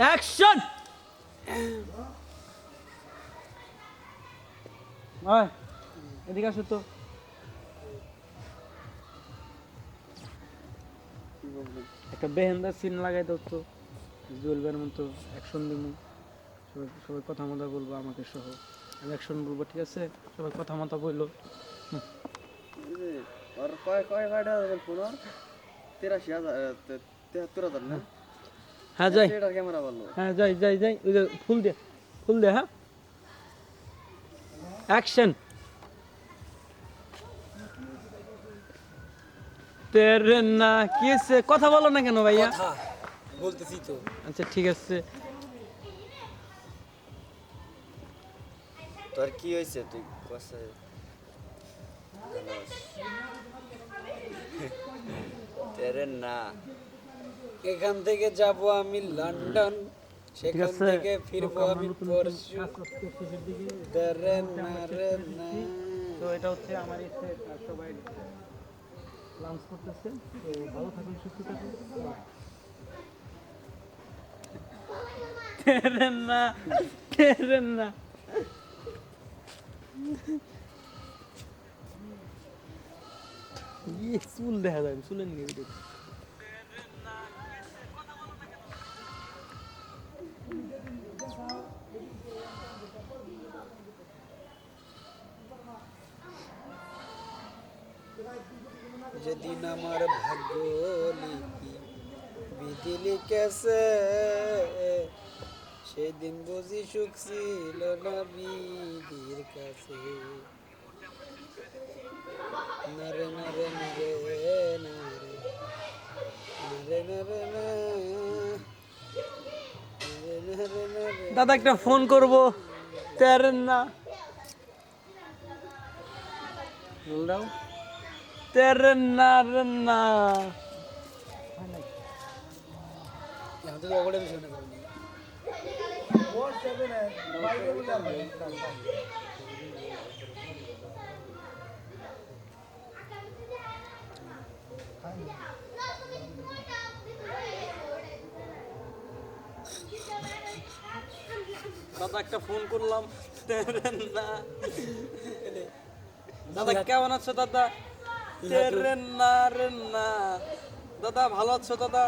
Action এদিকে আসো তো। একটা বেহেন্দার সিন লাগাই দাও তো। জুয়েলবের মতো অ্যাকশন দিব সবাই সবাই কথা মতো বলব আমাকে সহ। আমি অ্যাকশন বলব ঠিক আছে? সবাই কথা মতো বলল। আর কয় কয় কয়টা পনেরো? তিরাশি হাজার তেহাত্তর হাজার না? হ্যাঁ যাই। হ্যাঁ যাই যাই যাই। ওই যে ফুল দে ফুল দে হ্যাঁ। অ্যাকশন তেরে না কি হয়েছে? কথা বলো না কেন ভাইয়া? বলতেছি তো। আচ্ছা ঠিক আছে। তোর কি হয়েছে? তুই কষ্ট তেরে না। এখান থেকে যাব আমি লন্ডন সেখান থেকে ফিরবো আমি পরশু। তো এটা হচ্ছে আমার ইচ্ছে সবাই লাঞ্চ করতেছে। তো ভালো থাকুন সুস্থ থাকুন। না না। ইয়ে চুল দেখা যায় চুলের নিয়ে যেদিন আমার ভাগ্য লিখি বিধি লিখেছে সেদিন বুঝি সুখ ছিল না বিধির কাছে। নারে নারে নারে নারে নারে নারে দাদা একটা ফোন করব। তেরে না বলরাও দাদা একটা ফোন করলাম। না। দাদা কেমন আছো দাদা? না রে না। দাদা ভালো আছো দাদা?